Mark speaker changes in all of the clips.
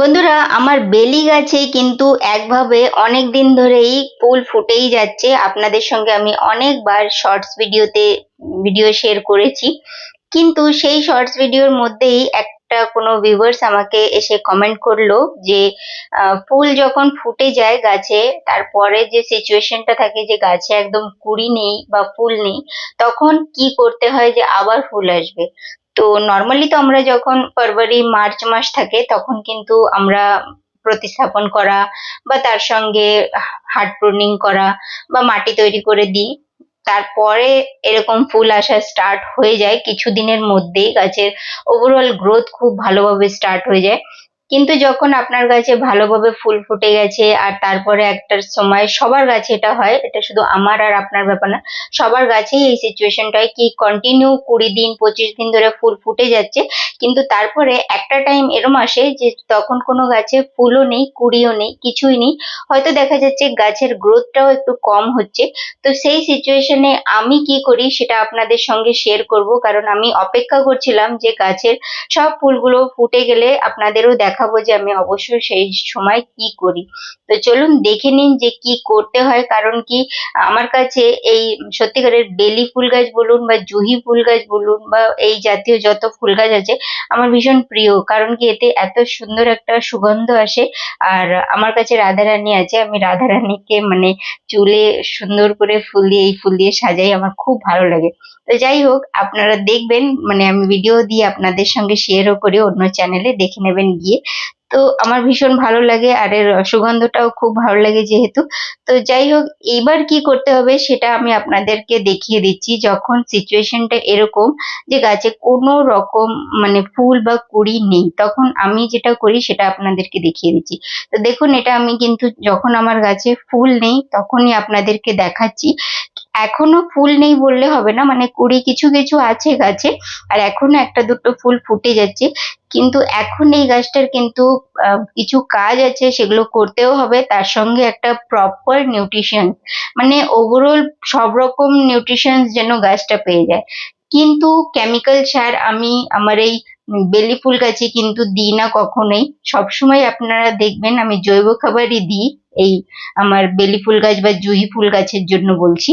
Speaker 1: বন্ধুরা, আমার বেলি গাছে কিন্তু একভাবে অনেক দিন ধরেই ফুল ফুটেই যাচ্ছে। আপনাদের সঙ্গে আমি অনেকবার শর্টস ভিডিওতে ভিডিও শেয়ার করেছি। কিন্তু সেই শর্টস ভিডিওর মধ্যেই একটা কোনো ভিউয়ার্স আমাকে এসে কমেন্ট করল যে ফুল যখন ফুটে যায় গাছে, তারপরে যে সিচুয়েশনটা থাকে যে গাছে একদম কুড়ি নেই বা ফুল নেই, তখন কি করতে হয় যে আবার ফুল আসবে? তো নর্মালি তো আমরা যখন ফেব্রুয়ারি মার্চ মাস থাকে, তখন কিন্তু আমরা প্রতিস্থাপন করা বা তার সঙ্গে হার্ড প্রুনিং করা বা মাটি তৈরি করে দিই। তারপরে এরকম ফুল আসা স্টার্ট হয়ে যায়। কিছুদিনের মধ্যেই গাছের ওভারঅল গ্রোথ খুব ভালোভাবে স্টার্ট হয়ে যায়। কিন্তু যখন আপনার গাছে ভালোভাবে ফুল ফুটে গেছে আর তারপরে একটার সময় সবার গাছে এটা হয়, এটা শুধু আমার আর আপনার ব্যাপার না, সবার গাছেই এই সিচুয়েশনটা হয় কি কন্টিনিউ কুড়ি দিন, পঁচিশ দিন ধরে ফুল ফুটে যাচ্ছে, কিন্তু তারপরে একটা টাইম এরম আসে যে তখন কোনো গাছে ফুলও নেই, কুড়িও নেই, কিছুই নেই, হয়তো দেখা যাচ্ছে গাছের গ্রোথটাও একটু কম হচ্ছে। তো সেই সিচুয়েশনে আমি কি করি সেটা আপনাদের সঙ্গে শেয়ার করব, কারণ আমি অপেক্ষা করছিলাম যে গাছের সব ফুলগুলো ফুটে গেলে আপনাদেরও দেখাবো যে আমি অবশ্যই সেই সময় কি করি। তো চলুন দেখে নিন যে কি করতে হয়, কারণ কি আমার কাছে এই সত্যিকারের বেলি ফুল গাছ বলুন বা জুহি ফুল গাছ বলুন বা এই জাতীয় যত ফুল গাছ আছে, আমার ভীষণ প্রিয়। কারণ কি এতে এত সুন্দর একটা সুগন্ধ আসে। আর আমার কাছে রাধারানী আছে, আমি রাধারানীকে মানে চুলে সুন্দর করে ফুল দিয়ে, এই ফুল দিয়ে সাজাই, আমার খুব ভালো লাগে। তো যাই হোক, আপনারা দেখবেন মানে আমি ভিডিও দিয়ে আপনাদের সঙ্গে শেয়ারও করি, অন্য চ্যানেলে দেখে নেবেন গিয়ে। তো আমার ভীষণ ভালো লাগে আর এর সুগন্ধটাও খুব ভালো লাগে যেহেতু। তো যাই হোক এবার কি করতে হবে সেটা আমি আপনাদেরকে দেখিয়ে দিচ্ছি। যখন সিচুয়েশনটা এরকম যে গাছে কোনো রকম মানে ফুল বা কুড়ি নেই, তখন আমি যেটা করি সেটা আপনাদেরকে দেখিয়ে দিচ্ছি। তো দেখুন, এটা আমি কিন্তু যখন আমার গাছে ফুল নেই, তখনই আপনাদেরকে দেখাচ্ছি এখনও ফুল নেই বললে হবে না মানে কুড়ি কিছু কিছু আছে গাছে, আর এখনও একটা দুটো ফুল ফুটে যাচ্ছে। কিন্তু এখন এই গাছটার কিন্তু কিছু কাজ আছে, সেগুলো করতেও হবে। তার সঙ্গে একটা প্রপার নিউট্রিশন মানে ওভারঅল সব রকম নিউট্রিশন যেন গাছটা পেয়ে যায়। কিন্তু কেমিক্যাল সার আমি আমার এই বেলি ফুল গাছে কিন্তু দিই না কখনোই। সবসময় আপনারা দেখবেন, আমি জৈব খাবারই দিই এই আমার বেলি ফুল গাছ বা জুহি ফুল গাছের জন্য বলছি।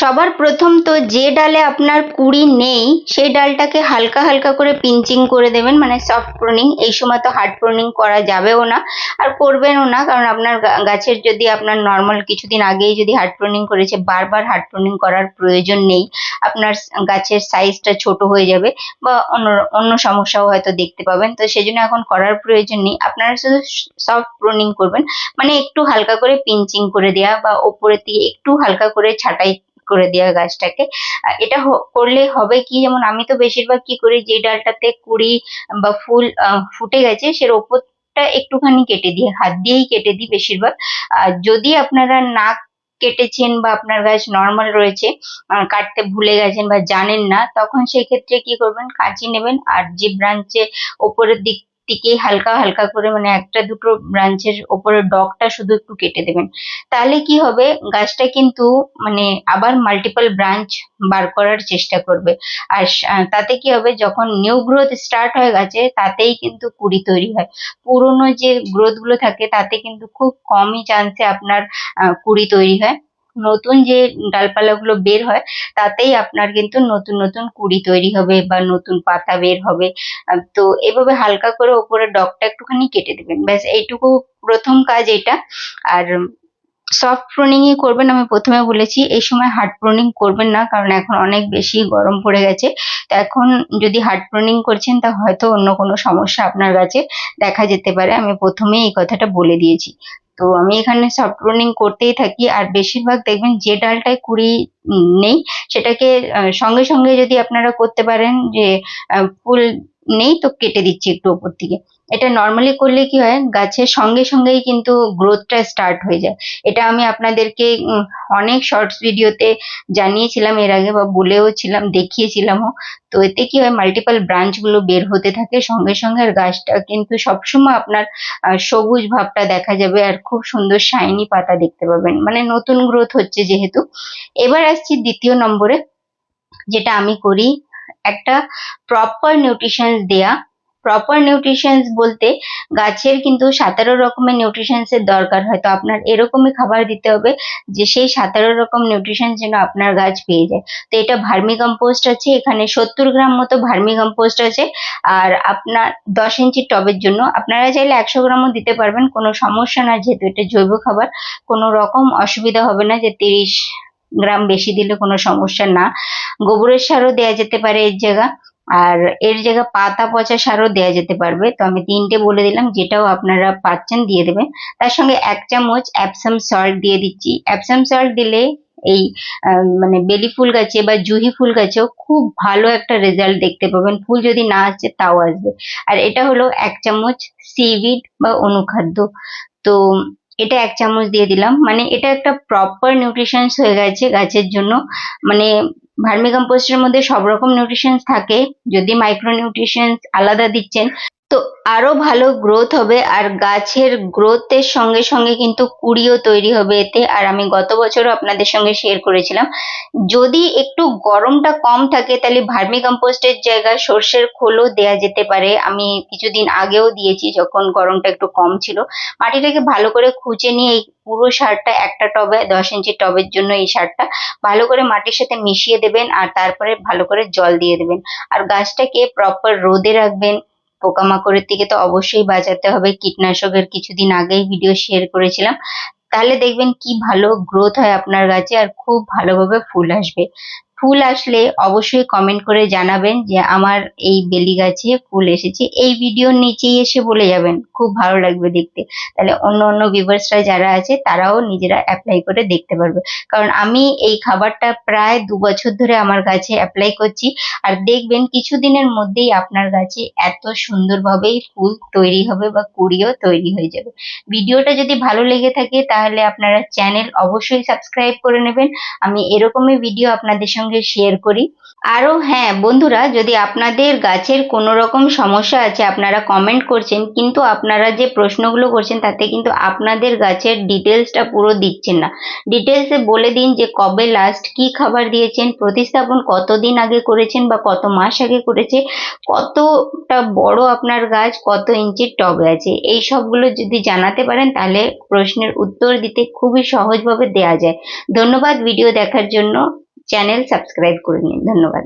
Speaker 1: সবার প্রথম তো যে ডালে আপনার কুড়ি নেই, সেই ডালটাকে হালকা হালকা করে পিঞ্চিং করে দেবেন মানে সফট প্রুনিং এই সময় তো হার্ড প্রুনিং করা যাবেও না, আর করবেনও না, কারণ আপনার গাছের যদি আপনার নর্মাল কিছুদিন আগেই যদি হার্ড প্রুনিং করেছে, বারবার হার্ড প্রুনিং করার প্রয়োজন নেই, আপনার গাছের সাইজটা ছোট হয়ে যাবে, বা অন্য অন্য সমস্যাও হয়তো দেখতে পাবেন, তো সেজন্য এখন করার প্রয়োজন নেই, আপনারা শুধু সফট প্রুনিং করবেন মানে একটু হালকা করে পিঞ্চিং করে দেওয়া বা ওপরের দিকে একটু হালকা করে ছাঁটাই করে দেওয়া গাছটাকে। এটা করলে হবে কি? যেমন আমি তো বেশিরভাগ কি করি? যে ডালটাতে কুড়ি বা ফুল ফুটে গেছে সের ওপরটা একটুখানি কেটে দিই, হাত দিয়েই কেটে দিই বেশিরভাগ। আর যদি আপনারা না কেটেছেন বা আপনার গাছ নর্মাল রয়েছে কাটতে ভুলে গেছেন বা জানেন না, তখন সেই ক্ষেত্রে কি করবেন? কাঁচি নেবেন। আর যে ব্রাঞ্চে ওপরের দিক থেকে হালকা হালকা করে মানে একটা দুটো ব্রাঞ্চের ওপরের ডগটা শুধু একটু কেটে দেবেন। তাহলে কি হবে? গাছটা কিন্তু মানে আবার মাল্টিপল ব্রাঞ্চ বার করার চেষ্টা করবে। আর তাতে কি হবে? যখন নিউ গ্রোথ স্টার্ট হয়ে গেছে, তাতেই কিন্তু কুড়ি তৈরি হয়। পুরোনো যে গ্রোথগুলো থাকে, তাতে কিন্তু খুব কমই চান্সে আপনার কুড়ি তৈরি হয়। নতুন যে ডালপালাগুলো বের হয়, তাতেই আপনার কিন্তু নতুন নতুন কুড়ি তৈরি হবে বা নতুন পাতা বের হবে। তো এভাবে হালকা করে ওপরে ডগটা একটুখানি কেটে দেবেন। ব্যাস, এইটুকু প্রথম কাজ এটা। আর সফট প্রুনিংই করবেন, আমি প্রথমে বলেছি, এই সময় হার্ড প্রুনিং করবেন না, কারণ এখন অনেক বেশি গরম পড়ে গেছে। তো এখন যদি হার্ড প্রুনিং করছেন, তা হয়তো অন্য কোনো সমস্যা আপনার কাছে দেখা যেতে পারে। আমি প্রথমেই এই কথাটা বলে দিয়েছি। তো আমি এখানে সফট রোলিং করতেই থাকি। আর বেশিরভাগ দেখবেন যে ডালটায় কুড়ি নেই, সেটাকে সঙ্গে সঙ্গে যদি আপনারা করতে পারেন যে ফুল নেই, তো কেটে দিচ্ছি একটু ওপর থেকে। এটা নর্মালি করলে কি হয়, গাছের সঙ্গে সঙ্গেই কিন্তু গ্রোথটা স্টার্ট হয়ে যায়। এটা আমি আপনাদেরকে অনেক শর্টস ভিডিওতে জানিয়েছিলাম, এর আগে বা বলেও ছিলাম দেখিয়েছিলামও। তো এতে কি হয় মাল্টিপাল ব্রাঞ্চগুলো বের হতে থাকে, সঙ্গে সঙ্গে আর গাছটা কিন্তু সবসময় আপনার সবুজ ভাবটা দেখা যাবে আর খুব সুন্দর শাইনি পাতা দেখতে পাবেন। মানে নতুন গ্রোথ হচ্ছে যেহেতু। এবার আসছি দ্বিতীয় নম্বরে, যেটা আমি করি, একটা প্রপার নিউট্রিশন দেয়া প্রপার নিউট্রিশনস বলতে গাছের কিন্তু সতেরো রকমের নিউট্রিশনস এর দরকার হয়। তো আপনার এরকমই খাবার দিতে হবে যে সেই সতেরো রকম নিউট্রিশন যেন আপনার গাছ পেয়ে যায়। তো এটা ভার্মি কম্পোস্ট আছে, এখানে সত্তর গ্রাম মতো ভার্মি কম্পোস্ট আছে। আর আপনার দশ ইঞ্চির টবের জন্য আপনারা চাইলে একশো গ্রামও দিতে পারবেন, কোনো সমস্যা না যেহেতু এটা জৈব খাবার। কোনো রকম অসুবিধা হবে না যে তিরিশ গ্রাম বেশি দিলে কোনো সমস্যা না। গোবরের সারও দেওয়া যেতে পারে এর জায়গা। আর এর জায়গা পাতা পচা সারও দেওয়া যেতে পারবে। তো আমি তিনটে বলে দিলাম, যেটাও আপনারা পাচ্ছেন দিয়ে দেবেন। তার সঙ্গে এক চামচ অ্যাপসাম সল্ট দিয়ে দিচ্ছি। অ্যাপসাম সল্ট দিলে এই মানে বেলি ফুল গাছে বা জুহি ফুল গাছেও খুব ভালো একটা রেজাল্ট দেখতে পাবেন। ফুল যদি না আসছে, তাও আসবে। আর এটা হলো এক চামচ সিভিড বা অনুখাদ্য। তো এটা এক চামচ দিয়ে দিলাম। মানে এটা একটা প্রপার নিউট্রিশনস হয়ে গেছে গাছের জন্য। মানে ভার্মি কম্পোস্টের মধ্যে সব রকম নিউট্রিশন থাকে। যদি মাইক্রো নিউট্রিশন আলাদা দিচ্ছেন তো আরও ভালো গ্রোথ হবে আর গাছের গ্রোথের সঙ্গে সঙ্গে কিন্তু কুড়িও তৈরি হবে এতে। আর আমি গত বছরও আপনাদের সঙ্গে শেয়ার করেছিলাম। যদি একটু গরমটা কম থাকে তাহলে ভার্মি কম্পোস্টের জায়গায় সর্ষের খোলও দেয়া যেতে পারে। আমি কিছুদিন আগেও দিয়েছি যখন গরমটা একটু কম ছিল। মাটিটাকে ভালো করে খুঁচে নিয়ে এই পুরো সারটা একটা টবে, দশ ইঞ্চি টবের জন্য এই সারটা ভালো করে মাটির সাথে মিশিয়ে দেবেন আর তারপরে ভালো করে জল দিয়ে দেবেন। আর গাছটাকে প্রপার রোদে রাখবেন। পোকামাকড়ের থেকে তো অবশ্যই বাঁচাতে হবে। কীটনাশকের কিছুদিন আগেই ভিডিও শেয়ার করেছিলাম। তাহলে দেখবেন কি ভালো গ্রোথ হয় আপনার গাছে আর খুব ভালোভাবে ফুল আসবে। ফুল আসলে অবশ্যই কমেন্ট করে জানাবেন যে আমার এই বেলি গাছে ফুল এসেছে। এই ভিডিওর নিচেই এসে বলে যাবেন, খুব ভালো লাগবে দেখতে। তাহলে অন্য অন্য ভিউয়ার্সরা যারা আছে, তারাও নিজেরা অ্যাপ্লাই করে দেখতে পারবে। কারণ আমি এই খাবারটা প্রায় দু বছর ধরে আমার গাছে অ্যাপ্লাই করছি। আর দেখবেন কিছুদিনের মধ্যেই আপনার গাছে এত সুন্দরভাবেই ফুল তৈরি হবে বা কুড়িও তৈরি হয়ে যাবে। ভিডিওটা যদি ভালো লেগে থাকে, তাহলে আপনারা চ্যানেল অবশ্যই সাবস্ক্রাইব করে নেবেন। আমি এরকমই ভিডিও আপনাদের সঙ্গে শেয়ার করি। আরও হ্যাঁ বন্ধুরা, যদি আপনাদের গাছের কোনো রকম সমস্যা আছে, আপনারা কমেন্ট করছেন, কিন্তু আপনারা যে প্রশ্নগুলো করছেন, তাতে কিন্তু আপনাদের গাছের ডিটেলসটা পুরো দিচ্ছেন না। ডিটেলসে বলে দিন যে কবে লাস্ট কি খাবার দিয়েছেন, প্রতিস্থাপন কতদিন আগে করেছেন বা কত মাস আগে করেছে, কতটা বড় আপনার গাছ, কত ইঞ্চির টবে আছে, এই সবগুলো যদি জানাতে পারেন, তাহলে প্রশ্নের উত্তর দিতে খুবই সহজভাবে দেয়া যায়। ধন্যবাদ ভিডিও দেখার জন্য। চ্যানেল সাবস্ক্রাইব করে নিন ধন্যবাদ